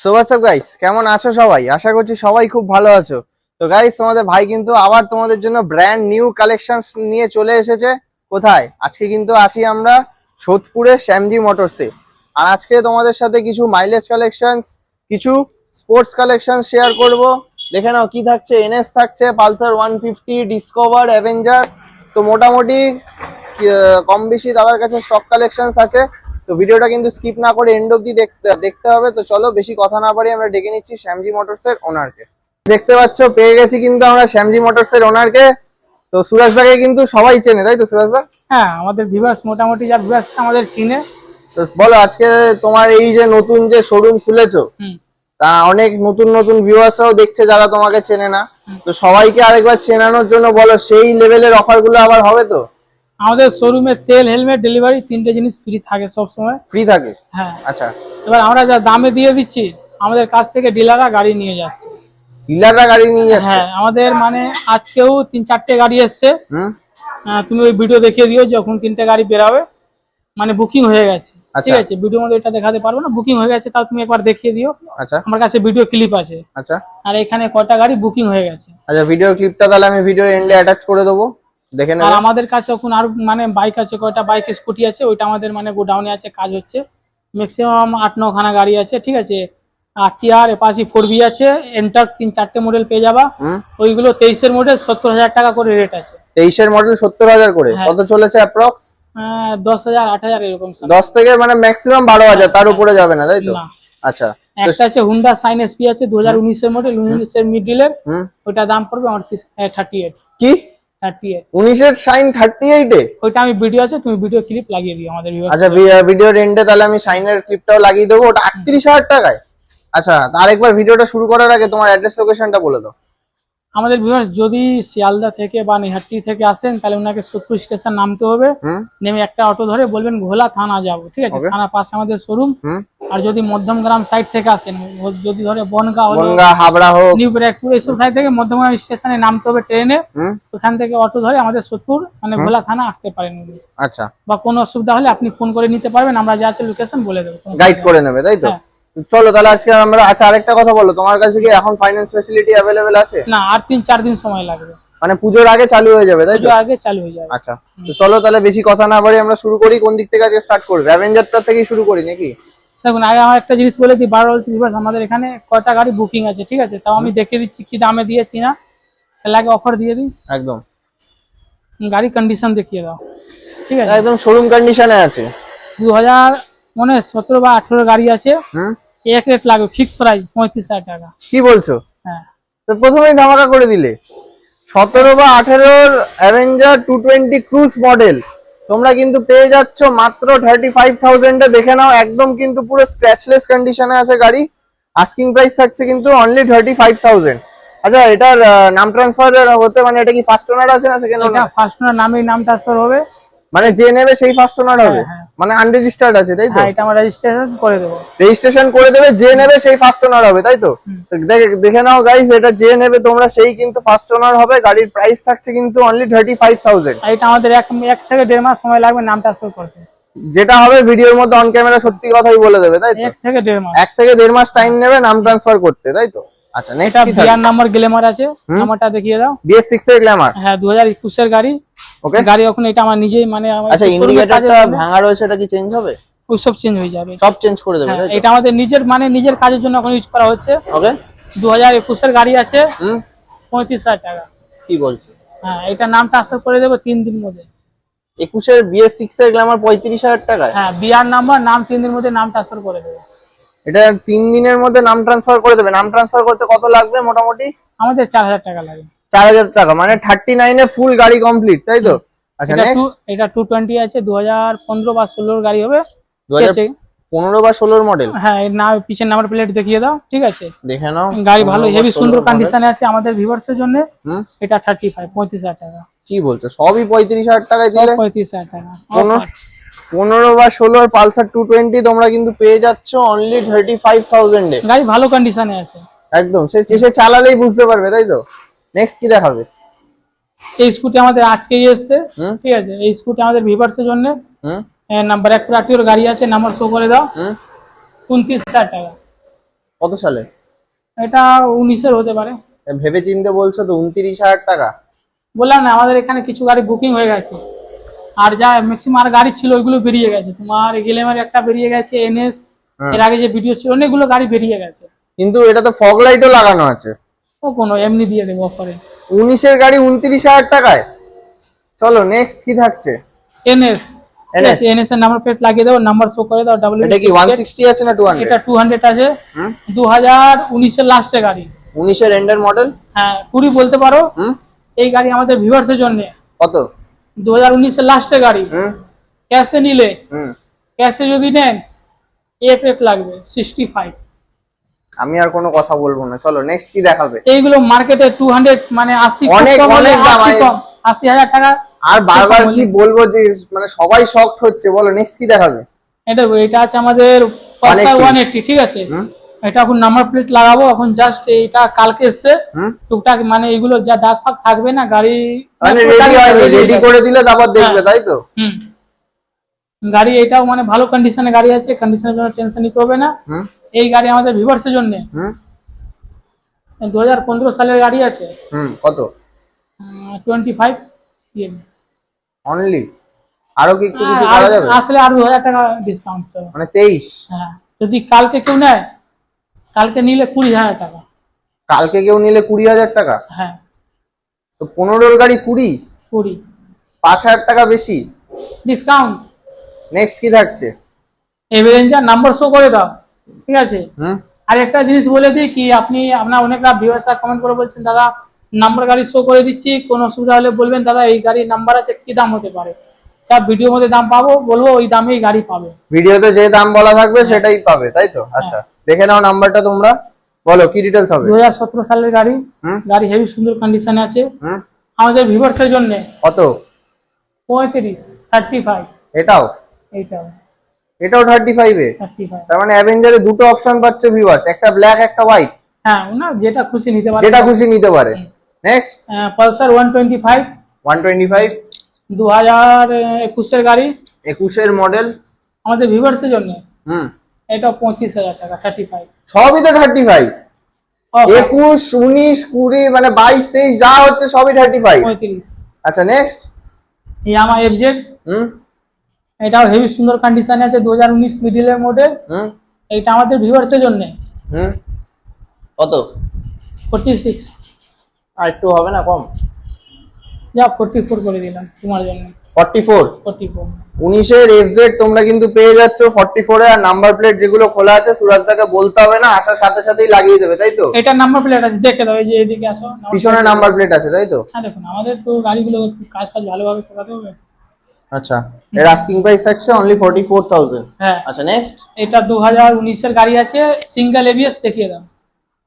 So WhatsApp guys কেমন আছো সবাই? আশা করছি সবাই খুব ভালো আছো। তো গাইস তোমাদের ভাই কিন্তু আবার তোমাদের জন্য ব্র্যান্ড নিউ কালেকশন নিয়ে চলে এসেছে। কোথায়? আজকে কিন্তু আছি আমরা সোদপুরের শ্যামজি মোটরসে আর আজকে তোমাদের সাথে কিছু মাইলেজ কালেকশন কিছু স্পোর্টস কালেকশন শেয়ার করব। দেখে নাও, কি থাকছে? এনএস থাকছে Pulsar one fifty Discover Avenger তো, মোটামুটি কম বেশি দাদার কাছে স্টক কালেকশনস আছে। তো ভিডিওটা কিন্তু স্কিপ না করে এন্ড অব্দি দেখতে দেখতে হবে। তো চলো বেশি কথা না পারি আমরা ডেকে নিচ্ছি শ্যামজি মোটরস এর ওনারকে দেখতে পাচ্ছ পেয়ে গেছি কিন্তু আমরা শ্যামজি মোটরস এর ওনারকে তো সুরাজ দাকে কিন্তু সবাই চেনে তাই তো সুরাজ দা হ্যাঁ আমাদের ভিভার্স মোটামুটি যা ভিভার্স আমাদের চিনে। তো বলো আজকে তোমার এই যে নতুন যে শোরুম খুলেছো। তা অনেক নতুন নতুন ভিউয়ার্সরাও দেখছে যারা তোমাকে চেনে না। তো সবাইকে আরেকবার চেনানোর জন্য বলো সেই লেভেলের অফারগুলো আবার হবে তো? আমাদের শোরুমে তেল হেলমেট ডেলিভারি তিনটে জিনিস ফ্রি থাকে সব সময় ফ্রি থাকে? হ্যাঁ। আচ্ছা। এবার আমরা যা দামে দিয়ে দিচ্ছি আমাদের কাছ থেকে ডিলাররা গাড়ি নিয়ে যাচ্ছে। ডিলাররা গাড়ি নিয়ে যাচ্ছে? হ্যাঁ আমাদের মানে আজকেও তিন চারটে গাড়ি এসছে। তুমি ওই ভিডিও দেখিয়ে দিও যখন তিনটে গাড়ি বেরাবে। মানে বুকিং হয়ে গেছে। আচ্ছা। ঠিক আছে ভিডিওর মধ্যে এটা দেখাতে পারব না বুকিং হয়ে গেছে তাও তুমি একবার দেখিয়ে দিও। আচ্ছা। আমার কাছে ভিডিও ক্লিপ আছে। আচ্ছা। আর এখানে কটা গাড়ি বুকিং হয়ে গেছে। আচ্ছা ভিডিও ক্লিপটা তাহলে আমি ভিডিওর এন্ডে অ্যাটাচ করে দেবো। দেখে আর আমাদের কাছে এখন আর মানে বাইক আছে কয়টা বাইক স্কুটি আছে ওইটা আমাদের মানে গোডাউনে আছে কাজ হচ্ছে। ম্যাক্সিমাম আট নখানা গাড়ি আছে ঠিক আছে? আর টিআর এপাশি ফোর বি আছে এন্টার তিন চারটে মডেল পেয়ে যাবা। ওইগুলো তেইশের মডেল সত্তর হাজার টাকা করে রেট আছে। তেইশের মডেল সত্তর হাজার করে। হ্যাঁ। কত চলেছে অ্যাপ্রক্স দশ হাজার আট হাজার এরকম দশ থেকে মানে ম্যাক্সিমাম বারো হাজার তার উপরে যাবে না তাই তো? আচ্ছা। একটা আছে হুন্ডা সাইন এসপি আছে দু হাজার উনিশের মডেল উনিশের মিডিলের হুম। ওইটা দাম পড়বে আটত্রিশ থার্টি এইট কি? সাইন এ? আমি ভিডিও আছে তুমি ভিডিও ক্লিপ লাগিয়ে দিও আমাদের আচ্ছা ভিডিওর এন্ডে তাহলে আমি সাইনের ক্লিপটাও লাগিয়ে দেবো ওটা আটত্রিশ হাজার টাকায়। আচ্ছা আরেকবার ভিডিওটা শুরু করার আগে তোমার অ্যাড্রেস লোকেশনটা বলে দাও। আমাদের ভিউয়ার্স যদি শিয়ালদা থেকে বা নিহাটি থেকে আসেন তাহলে ওনাকে সোদপুর স্টেশন নামতে হবে। নেমে একটা অটো ধরে বলবেন ঘোলা থানা যাব। ঠিক আছে. থানা পাশে আমাদের শোরুম আর যদি মধ্যমগ্রাম সাইড থেকে আসেন যদি ধরে বনগা বনগা হাবড়া হোক। নিউ ব্যারাকপুর এইসব সাইড থেকে মধ্যমগ্রাম স্টেশনে নামতে হবে ট্রেনে। ওখান থেকে অটো ধরে আমাদের সোদপুর মানে ঘোলা থানা আসতে পারেন আচ্ছা। বা কোনো অসুবিধা হলে আপনি ফোন করে নিতে পারবেন। আমরা যা আছে লোকেশন বলে দেবো। গাইড করে নেবে তাই তো? হ্যাঁ। চলো তাহলে আজকে আমরা আচ্ছা আরেকটা কথা বলো তোমার কাছে কি এখন ফাইন্যান্স ফেসিলিটি অ্যাভেলেবেল আছে? না আর তিন চার দিন সময় লাগবে। মানে পুজোর আগে চালু হয়ে যাবে তাই তো? আগে চালু হয়ে যাবে। আচ্ছা তো চলো তাহলে বেশি কথা না বাড়ি আমরা শুরু করি কোন দিক থেকে আজকে স্টার্ট করবে? অ্যাভেঞ্জারটা থেকেই শুরু করি নাকি? দেখুন আগে আমার একটা জিনিস বলে দিই বার বলছি বিভাস আমাদের এখানে কয়টা গাড়ি বুকিং আছে ঠিক আছে? তাও আমি দেখে দিচ্ছি কি দামে দিয়েছি না। তাহলে আগে অফার দিয়ে দিই। একদম। গাড়ি কন্ডিশন দেখিয়ে দাও। ঠিক আছে? একদম শোরুম কন্ডিশনে আছে। দু হাজার মনে হয় সতেরো বা আঠেরো গাড়ি আছে। হুম এক রেট লাগবে ফিক্স প্রাইস পঁয়ত্রিশ হাজার টাকা। কি বলছো? হ্যাঁ। তো প্রথমেই ধামাকা করে দিলে। সতেরো বা আঠেরোর Avenger two twenty cruise model তোমরা কিন্তু পেয়ে যাচ্ছ মাত্র থার্টি ফাইভ থাউজেন্ডে দেখে নাও একদম কিন্তু পুরো স্ক্র্যাচলেস কন্ডিশনে আছে গাড়ি। আস্কিং প্রাইস থাকছে কিন্তু অনলি থার্টি ফাইভ থাউজেন্ড আচ্ছা এটার নাম ট্রান্সফার হতে মানে এটা কি ফার্স্ট ওনার আছে না সেকেন্ড ওনার ফার্স্ট ওনার নামেই নাম ট্রান্সফার হবে। মানে যে নেবে সেই ফার্স্ট ওনার হবে। হ্যাঁ। মানে আনরেজিস্টার্ড আছে তাই তো? হ্যাঁ এটা আমরা রেজিস্ট্রেশন করে দেবো। রেজিস্ট্রেশন করে দেবে যে নেবে সেই ফার্স্ট ওনার হবে তাই তো? দেখে- দেখে নাও গাইস এটা যে নেবে তোমরা সেই কিন্তু ফার্স্ট ওনার হবে গাড়ির প্রাইস থাকছে কিন্তু অনলি থার্টি ফাইভ থাউজেন্ড আর এটা আমাদের এক এক থেকে দেড় মাস সময় লাগবে নাম ট্রান্সফার করতে। যেটা হবে ভিডিওর মধ্যে অন ক্যামেরা সত্যি কথাই বলে দেবে তাই তো? এক থেকে দেড় মাস। এক থেকে দেড় মাস টাইম নেবে নাম ট্রান্সফার করতে তাই তো? আচ্ছা নেক্সট কি বিয়ার নাম্বার গ্লেমার আছে। নাম্বারটা দেখিয়ে দাও। এর গ্ল্যামার হ্যাঁ দু হাজার একুশের গাড়ি। ওকে গাড়ি এখন এটা আমার নিজেই মানে আমার আচ্ছা এর ইন্ডিকেটরটা ভাঙা রয়েছে এটা কি চেঞ্জ হবে? ওইসব চেঞ্জ হয়ে যাবে। সব চেঞ্জ করে দেবে হ্যাঁ, এটা আমাদের নিজের মানে নিজের কাজের জন্য এখন ইউজ করা হচ্ছে। ওকে দু হাজার একুশের গাড়ি আছে। হুম। পঁয়ত্রিশ হাজার টাকা। কি বলছো? হ্যাঁ এটা নাম ট্রান্সফার করে দেবো তিন দিন মধ্যে। একুশের বিএস সিক্স এর গ্ল্যামার পঁয়ত্রিশ হাজার টাকায়? হ্যাঁ বিয়ার নাম্বার নাম তিন দিনের মধ্যে নাম ট্রান্সফার করে দেবো। এটা তিন দিনের মধ্যে নাম ট্রান্সফার করে দেবে। নাম ট্রান্সফার করতে কত লাগবে মোটামুটি? আমাদের চার হাজার টাকা লাগে চার হাজার টাকা মানে থার্টি নাইনে ফুল গাড়ি কমপ্লিট তাই তো? আচ্ছা এটা টু টোয়েন্টি আছে দু হাজার পনেরো বা ষোলোর গাড়ি হবে। পনেরো বা ষোলোর মডেল হ্যাঁ নাম পিছের নাম্বার প্লেট দেখিয়ে দাও ঠিক আছে? দেখে নাও গাড়ি ভালো হেভি সুন্দর। কন্ডিশনে আছে আমাদের ভিভার্সের জন্য। এটা থার্টি ফাইভ পঁয়ত্রিশ হাজার টাকা। কি বলছো? সবই পঁয়ত্রিশ হাজার টাকায় দিলে? পঁয়ত্রিশ হাজার টাকা। পনেরো বা ষোলোর পালসার টু টোয়েন্টি তোমরা কিন্তু পেয়ে যাচ্ছ অনলি থার্টি ফাইভ থাউজেন্ডে গাড়ি ভালো কন্ডিশনে আছে। একদম সে এসে চালালেই বুঝতে পারবে তাই তো? নেক্সট কি দেখাবে? এই স্কুটি আমাদের আজকেই এসছে। ঠিক আছে? এই স্কুটি আমাদের ভিভার্সের জন্য। নাম্বার এক আটিওর গাড়ি আছে নাম্বার শো করে দাও। উনত্রিশ হাজার টাকা। কত সালে? এটা উনিশের হতে পারে। ভেবে চিনতে বলছো তো উনত্রিশ হাজার টাকা? বললাম না আমাদের এখানে কিছু গাড়ি বুকিং হয়ে গেছে। আর যা ম্যাক্সিমাম আর গাড়ি ছিল ওইগুলো বেরিয়ে গেছে। তোমার গেলেমের একটা বেরিয়ে গেছে এনএস এর আগে যে ভিডিও ছিল অনেকগুলো গাড়ি বেরিয়ে গেছে। কিন্তু এটা তো ফগ লাইটও লাগানো আছে। ও কোনো এমনি দিয়ে দেবো অফারে উনিশের গাড়ি উনত্রিশ হাজার টাকায়। চলো নেক্সট কি থাকছে? এনএস NS এনএস এর নাম্বার প্লেট লাগিয়ে দাও নাম্বার শো করে দাও ডাব্লিউ এটা কি ওয়ান সিক্সটি আছে না টু হান্ড্রেড এটা টু হান্ড্রেড আছে। দু হাজার উনিশের লাস্টের গাড়ি। উনিশের এন্ডের মডেল হ্যাঁ কুড়ি বলতে পারো এই গাড়ি আমাদের ভিউয়ার্সের জন্য। কত? দু হাজার উনিশের লাস্টের গাড়ি। ক্যাশে নিলে ক্যাশে যদি নেন এ প্লেট লাগবে সিক্সটি ফাইভ আমি আর কোনো কথা বলব না। চলো নেক্সট কি দেখাবে? এইগুলো মার্কেটে টু হান্ড্রেড মানে আশি অনেক, অনেক দাম, আশি হাজার টাকা আর বারবার কি বলব যে মানে সবাই শক্ট হচ্ছে? বলো নেক্সট কি দেখাবে? এটা এটা আছে আমাদের পালসার 180 ওয়ান এইটটি ঠিক আছে? এটা এখন নাম্বার প্লেট লাগাবো এখন জাস্ট এটা কালকে এসছে। টুকটাক মানে এগুলো যা দাগ ফাগ থাকবে না গাড়ি মানে রেডি রেডি হয়ে করে দিলে তারপর দেখবে হ্যাঁ। তাই তো? হুম। গাড়ি এটাও মানে ভালো কন্ডিশনে গাড়ি আছে কন্ডিশনের জন্য টেনশন নিতে হবে না। এই গাড়ি আমাদের ভিভার্সের জন্য। হুম? দু হাজার পনেরো সালের গাড়ি আছে। হুম কত? টোয়েন্টি ফাইভ অনলি আরও কি হ্যাঁ, কিছু করা যাবে? আসলে আর দু হাজার টাকা ডিসকাউন্ট মানে তেইশ? হ্যাঁ যদি কালকে কেউ নেয় কালকে নিলে কুড়ি হাজার টাকা। কালকে কেউ নিলে কুড়ি হাজার টাকা? হ্যাঁ। তো পনেরোর গাড়ি কুড়ি? কুড়ি। পাঁচ হাজার টাকা বেশি? ডিসকাউন্ট নেক্সট কি থাকছে? এভারেঞ্জার নাম্বার শো করে দাও ঠিক আছে? আর একটা জিনিস বলে দিই কি আপনি আপনার অনেকরা ভিউয়ার্সরা কমেন্ট করে বলছেন দাদা নাম্বার গাড়ি শো করে দিচ্ছি কোনো অসুবিধা হলে বলবেন দাদা এই গাড়ির নাম্বার আছে কি দাম হতে পারে? সব ভিডিও মধ্যে দাম পাবো বলব ওই দামেই গাড়ি পাবে। ভিডিওতে যে দাম বলা থাকবে সেটাই পাবে তাই তো? হ্যাঁ। আচ্ছা দেখে নাও নাম্বারটা তোমরা। বলো কি ডিটেইলস হবে? 2017 সালের গাড়ি। গাড়ি হেভি সুন্দর কন্ডিশনে আছে। আমাদের ভিউয়ার্সের জন্য। কত? 35 35 এটাও? এটাও। এটাও 35 এ 35 তার মানে অ্যাভেঞ্জারে দুটো অপশন পাচ্ছে ভিউয়ার্স একটা ব্ল্যাক একটা হোয়াইট হ্যাঁ না যেটা খুশি নিতে পারে। যেটা খুশি নিতে পারে। নেক্সট পালসার 125 125 দু হাজার একুশের গাড়ি। একুশের মডেল আমাদের ভিউয়ার্সের জন্য। হুম। এটা পঁয়ত্রিশ হাজার টাকা থার্টি ফাইভ সবই তো থার্টি ফাইভ একুশ উনিশ কুড়ি মানে বাইশ তেইশ যা হচ্ছে সবই থার্টি ফাইভ পঁয়ত্রিশ। আচ্ছা নেক্সট ইয়ামা এফজেড। হুম। এটাও হেভি সুন্দর কন্ডিশনে আছে দু হাজার উনিশ মিডিলের মডেল হুম। এটা আমাদের ভিউয়ার্সের জন্য। হুম। কত? ফোর্টি সিক্স আর একটু হবে না কম? যা ফোর্টি ফোর করে দিলাম তোমার জন্য। ফর্টি ফোর ফোর্টি ফোর উনিশের এফজেড তোমরা কিন্তু পেয়ে যাচ্ছ ফর্টি ফোরে আর নাম্বার প্লেট যেগুলো খোলা আছে সুরাজদাকে বলতে হবে না আসার সাথে সাথেই লাগিয়ে দেবে তাই তো? নাম্বার প্লেট আছে দেখে দাও এই যে এদিকে আসো পিছনে নাম্বার প্লেট আছে তাই তো? হ্যাঁ দেখুন আমাদের তো গাড়িগুলো কাজ ফাজ ভালোভাবে করাতে হবে। আচ্ছা এর আস্কিং প্রাইস থাকছে অনলি ফর্টি ফোর থাউজেন্ড হ্যাঁ। আচ্ছা নেক্সট এটা দু হাজার উনিশের গাড়ি আছে সিঙ্গেল এবিএস দেখিয়ে দাও।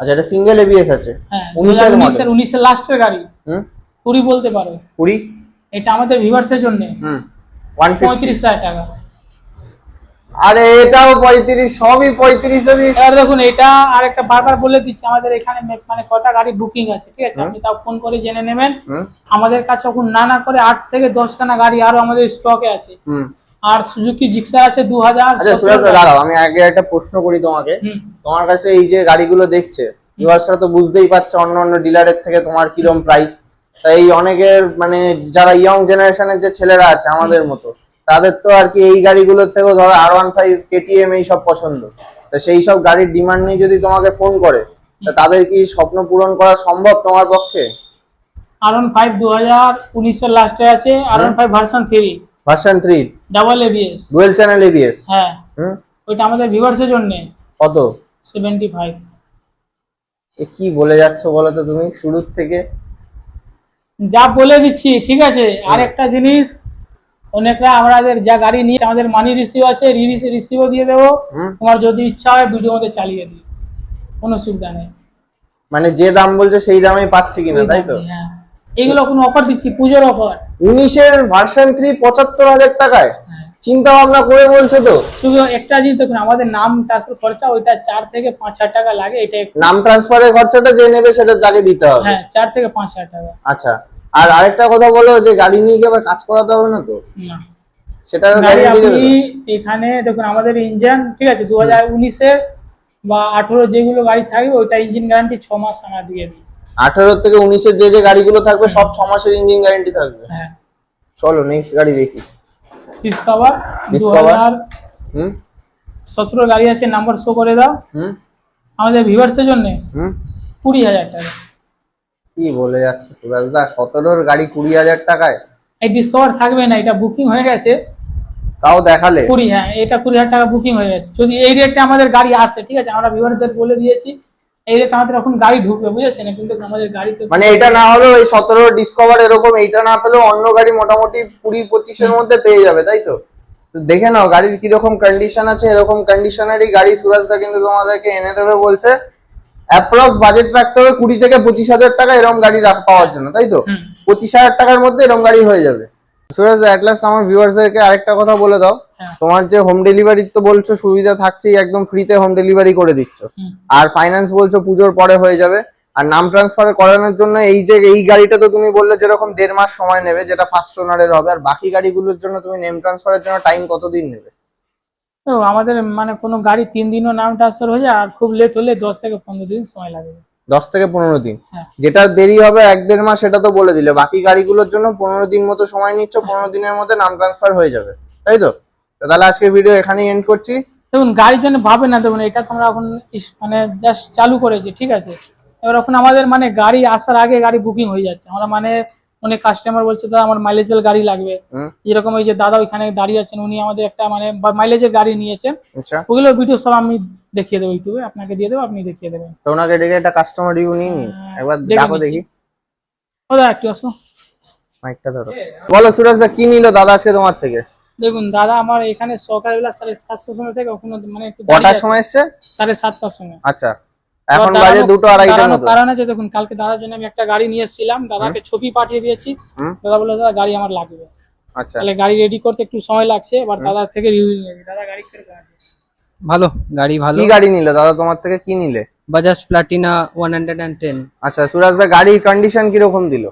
আচ্ছা এটা সিঙ্গেল এবিএস আছে। হ্যাঁ উনিশের উনিশের মডেল উনিশের লাস্টের গাড়ি। হুম? কুড়ি বলতে পারো। কুড়ি? এটা আমাদের ভিভার্সের জন্য। পঁয়ত্রিশ হাজার টাকা। আরে এটাও পঁয়ত্রিশ সবই পঁয়ত্রিশ যদি। দেখুন এটা আর একটা বারবার বলে দিচ্ছি আমাদের এখানে মানে কটা গাড়ি বুকিং আছে ঠিক আছে? আপনি তাও ফোন করে জেনে নেবেন। আমাদের কাছে এখন না না করে আট থেকে দশখানা গাড়ি আরও আমাদের স্টকে আছে। আর সুজুকি জিক্সার আছে দু হাজার। আচ্ছা দাঁড়াও আমি আগে একটা প্রশ্ন করি তোমাকে। তোমার কাছে এই যে গাড়িগুলো দেখছে ভিউয়ার্সরা তো বুঝতেই পারছে অন্য অন্য ডিলারের থেকে তোমার কিরম প্রাইস তাই অনেকের মানে যারা ইয়ং জেনারেশনের যে ছেলেরা আছে আমাদের মতো তাদের তো আর কি এই গাড়িগুলোর থেকেও ধরো আর ওয়ান ফাইভ কেটিএম এই সব পছন্দ। তা সেই সব গাড়ির ডিমান্ড নিয়ে যদি তোমাকে ফোন করে তা তাদের কি স্বপ্ন পূরণ করা সম্ভব তোমার পক্ষে? আর ওয়ান ফাইভ দু হাজার উনিশের লাস্টে আছে আর one five version three version three double ABS dual channel ABS হ্যাঁ। হুম। ওইটা আমাদের ভিভার্সের জন্য। কত? সেভেন্টি ফাইভ এ কি বলে যাচ্ছ বলো তো তুমি শুরুর থেকে? যা বলে দিচ্ছি ঠিক আছে? আর একটা জিনিস অনেকটা আমাদের যা গাড়ি নিয়ে আমাদের মানি রিসিভ আছে রিসিভও দিয়ে দেবো। তোমার যদি ইচ্ছা হয় ভিডিও মধ্যে চালিয়ে দিই কোনো সুবিধা নেই। মানে যে দাম বলছে সেই দামে পাচ্ছে কিনা তাই তো? হ্যাঁ। এগুলো কোনো অফার দিচ্ছি পুজোর অফার উনিশের ভার্সন থ্রি পঁচাত্তর হাজার টাকায়। হ্যাঁ চিন্তা ভাবনা করে বলছে তো? শুধু একটা জিনিস দেখুন আমাদের নাম ট্রান্সফার খরচা ওইটা চার থেকে পাঁচ হাজার টাকা লাগে এটা নাম ট্রান্সফারের খরচাটা যে নেবে সেটা তাকে দিতে হবে। হ্যাঁ চার থেকে পাঁচ হাজার টাকা। আচ্ছা আর আরেকটা কথা বলো যে গাড়ি নিয়ে গিয়ে আবার কাজ করাতে হবে না তো? না। সেটা গাড়ি আপনি এখানে দেখুন আমাদের ইঞ্জিন ঠিক আছে দু হাজার উনিশের বা আঠেরো যেগুলো গাড়ি থাকবে ওইটা ইঞ্জিন গ্যারান্টি ছ মাস আমরা দিয়ে দিই আঠারো থেকে উনিশের যে যে গাড়িগুলো থাকবে সব ছ মাসের ইঞ্জিন গ্যারেন্টি থাকবে? হ্যাঁ। চলো নেক্সট গাড়ি দেখি। ডিসকভার দু। হাজার হুম? সতেরো গাড়ি আছে নাম্বার শো করে দাও। হুম? আমাদের ভিউয়ার্সের জন্য হুম? কুড়ি হাজার টাকা। কি বলে যাচ্ছে সুরাজদা সতেরোর গাড়ি কুড়ি হাজার টাকায়? এই ডিসকভার থাকবে না এটা বুকিং হয়ে গেছে। তাও দেখালে? কুড়ি হ্যাঁ এটা কুড়ি হাজার টাকা বুকিং হয়ে গেছে। যদি এই রেটে আমাদের গাড়ি আসে ঠিক আছে আমরা ভিউয়ারদের বলে দিয়েছি। এই আমাদের এখন গাড়ি ঢুকবে বুঝেছেন? কিন্তু আমাদের গাড়িতে মানে এটা না হলেও এই সতেরো ডিসকভার এরকম এইটা না পেলেও অন্য গাড়ি মোটামুটি কুড়ি পঁচিশের মধ্যে পেয়ে যাবে তাই তো? দেখে নাও গাড়ির কীরকম কন্ডিশন আছে এরকম কন্ডিশনেরই গাড়ি সুরাজদা কিন্তু তোমাদেরকে এনে দেবে বলছে। অ্যাপ্রক্স বাজেট রাখতে হবে কুড়ি থেকে পঁচিশ হাজার টাকা এরকম গাড়ি রাখ- পাওয়ার জন্য তাই তো? পঁচিশ হাজার টাকার মধ্যে এরকম গাড়ি হয়ে যাবে। সুরাজ অ্যাটলাস আমার ভিউয়ার্সদেরকে আরেকটা কথা বলে দাও। হ্যাঁ। তোমার যে হোম ডেলিভারি তো বলছো সুবিধা থাকছেই একদম ফ্রিতে হোম ডেলিভারি করে দিচ্ছ। আর ফাইন্যান্স বলছো পুজোর পরে হয়ে যাবে। আর নাম ট্রান্সফার করানোর জন্য এই যে এই গাড়িটা তো তুমি বললে যেরকম দেড় মাস সময় নেবে যেটা ফার্স্ট ওনারের হবে। আর বাকি গাড়িগুলোর জন্য তুমি নেম ট্রান্সফারের জন্য টাইম কতদিন নেবে? তো আমাদের মানে কোনো গাড়ি তিন দিনও নাম ট্রান্সফার হয়ে যায় আর খুব লেট হলে দশ থেকে পনেরো দিন সময় লাগবে দশ থেকে পনেরো দিন। হ্যাঁ। যেটা দেরি হবে এক দেড় মাস সেটা তো বলে দিলে। বাকি গাড়িগুলোর জন্য পনেরো দিন মতো সময় নিচ্ছ পনেরো দিনের মধ্যে নাম ট্রান্সফার হয়ে যাবে। তাই তো? তাহলে আজকে ভিডিও এখানেই এন্ড করছি। দেখুন গাড়ির জন্য ভাবে না দেখুন এটা তোমরা এখন মানে জাস্ট চালু করেছি ঠিক আছে? এবার এখন আমাদের মানে গাড়ি আসার আগে গাড়ি বুকিং হয়ে যাচ্ছে। আমরা মানে অনেক কাস্টমার বলছে দাদা আমার মাইলেজের গাড়ি লাগবে। যেরকম ওই যে দাদা ওইখানে দাঁড়িয়ে আছেন উনি আমাদের একটা মানে মাইলেজের গাড়ি নিয়েছেন। আচ্ছা। ওগুলো ভিডিও সব আমি দেখিয়ে দেবো ইউটিউবে আপনাকে দিয়ে দেবো আপনি দেখিয়ে দেবেন। তো ওনাকে ডেকে একটা কাস্টমার রিভিউ নিয়ে নিন। একবার দেখে। দেখি। ও দাদা একটু আসো। মাইকটা ধরো। বলো সুরাজ দা কি নিল দাদা আজকে তোমার থেকে? দেখুন দাদা আমার এখানে সকালবেলা সাড়ে সাতটার সময় থেকে ওখানে মানে একটু কটার সময় এসছে? সাড়ে সাতটার সময়। আচ্ছা। এখন বাজে দুটো আড়াইটার মতো। কারণ আছে দেখুন কালকে দাদার জন্য আমি একটা গাড়ি নিয়ে এসেছিলাম দাদাকে ছবি পাঠিয়ে দিয়েছি। দাদা বলে দাদা গাড়ি আমার লাগবে। আচ্ছা। তাহলে গাড়ি রেডি করতে একটু সময় লাগছে এবার দাদার থেকে রিভিউ নিয়েছি দাদা গাড়ি কীরকম ভালো গাড়ি ভালো। কি গাড়ি নিলে? দাদা তোমার থেকে কি নিলে? Bajaj Platina one hundred and ten আচ্ছা সুরাজ দা গাড়ির কন্ডিশন কীরকম দিল?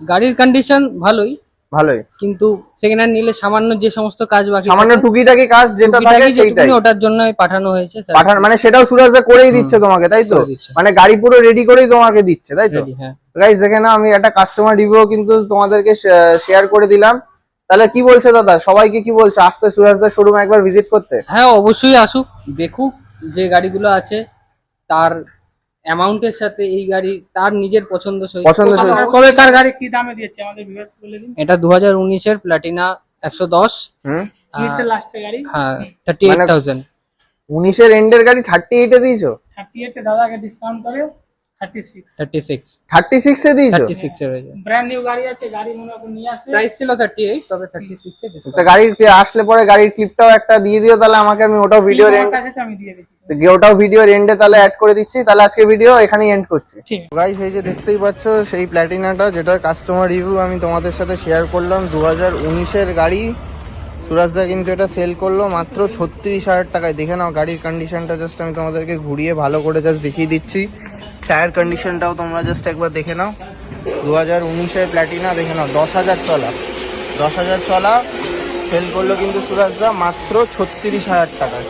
গাড়ির কন্ডিশন ভালোই। ভালোই। কিন্তু সেকেন্ড হ্যান্ড নিলে সামান্য যে সমস্ত কাজ বাকি সামান্য টুকিটাকি কাজ যেটা থাকে সেইটাই। ওটার জন্য পাঠানো হয়েছে স্যার। পাঠান মানে সেটাও সুরাজ দা করেই দিচ্ছে তোমাকে তাই তো? মানে গাড়ি পুরো রেডি করেই তোমাকে দিচ্ছে তাই তো? Ready, হ্যাঁ। গাইস দেখে না আমি একটা কাস্টমার রিভিউ কিন্তু তোমাদেরকে শেয়ার করে দিলাম। তাহলে কি বলছে দাদা? সবাইকে কি বলছে? আসতে সুরাজদার শোরুম একবার ভিজিট করতে। হ্যাঁ অবশ্যই আসুক দেখুক যে গাড়িগুলো আছে তার অ্যামাউন্টের সাথে এই গাড়ি তার নিজের পছন্দ পছন্দ কবে কার গাড়ি কি দামে দিয়েছে? আমাদের ভিউয়ার্স বলে দিন। এটা দু হাজার উনিশের প্লাটিনা একশো দশ। হুম। এর লাস্টের গাড়ি? হ্যাঁ থার্টি এইট মানে- থাউজেন্ড উনিশের এন্ডের গাড়ি 38 এ দিয়েছ? থার্টি এইটে দাদাকে ডিসকাউন্ট করে thirty six thirty six thirty দিয়েছ? থার্টি সিক্স এর ব্র্যান্ড নিউ গাড়ি আছে গাড়ি মনে নিয়ে আসবে। প্রাইস ছিল থার্টি এইট তবে থার্টি সিক্স এ তো গাড়ির আসলে পরে গাড়ির ক্লিপটাও একটা দিয়ে দিও তাহলে আমাকে আমি ওটাও ভিডিও আমার এন্ড আমি দিয়ে দিচ্ছি। ওটাও ভিডিও এন্ডে তাহলে অ্যাড করে দিচ্ছি তাহলে আজকে ভিডিও এখানেই এন্ড করছি। ঠিক। গাইস এই যে দেখতেই পাচ্ছ সেই প্ল্যাটিনাটা যেটার কাস্টমার রিভিউ আমি তোমাদের সাথে শেয়ার করলাম দু হাজার উনিশের গাড়ি। সুরাজদা কিন্তু এটা সেল করল মাত্র ছত্রিশ হাজার টাকায়। দেখে নাও গাড়ির কন্ডিশনটা জাস্ট আমি তোমাদেরকে ঘুরিয়ে ভালো করে জাস্ট দেখিয়ে দিচ্ছি। টায়ার কন্ডিশনটাও তোমরা জাস্ট একবার দেখে নাও। দু হাজার উনিশের প্ল্যাটিনা দেখে নাও দশ হাজার চলা দশ হাজার চলা সেল করল কিন্তু সুরাজদা মাত্র ছত্রিশ হাজার টাকায়।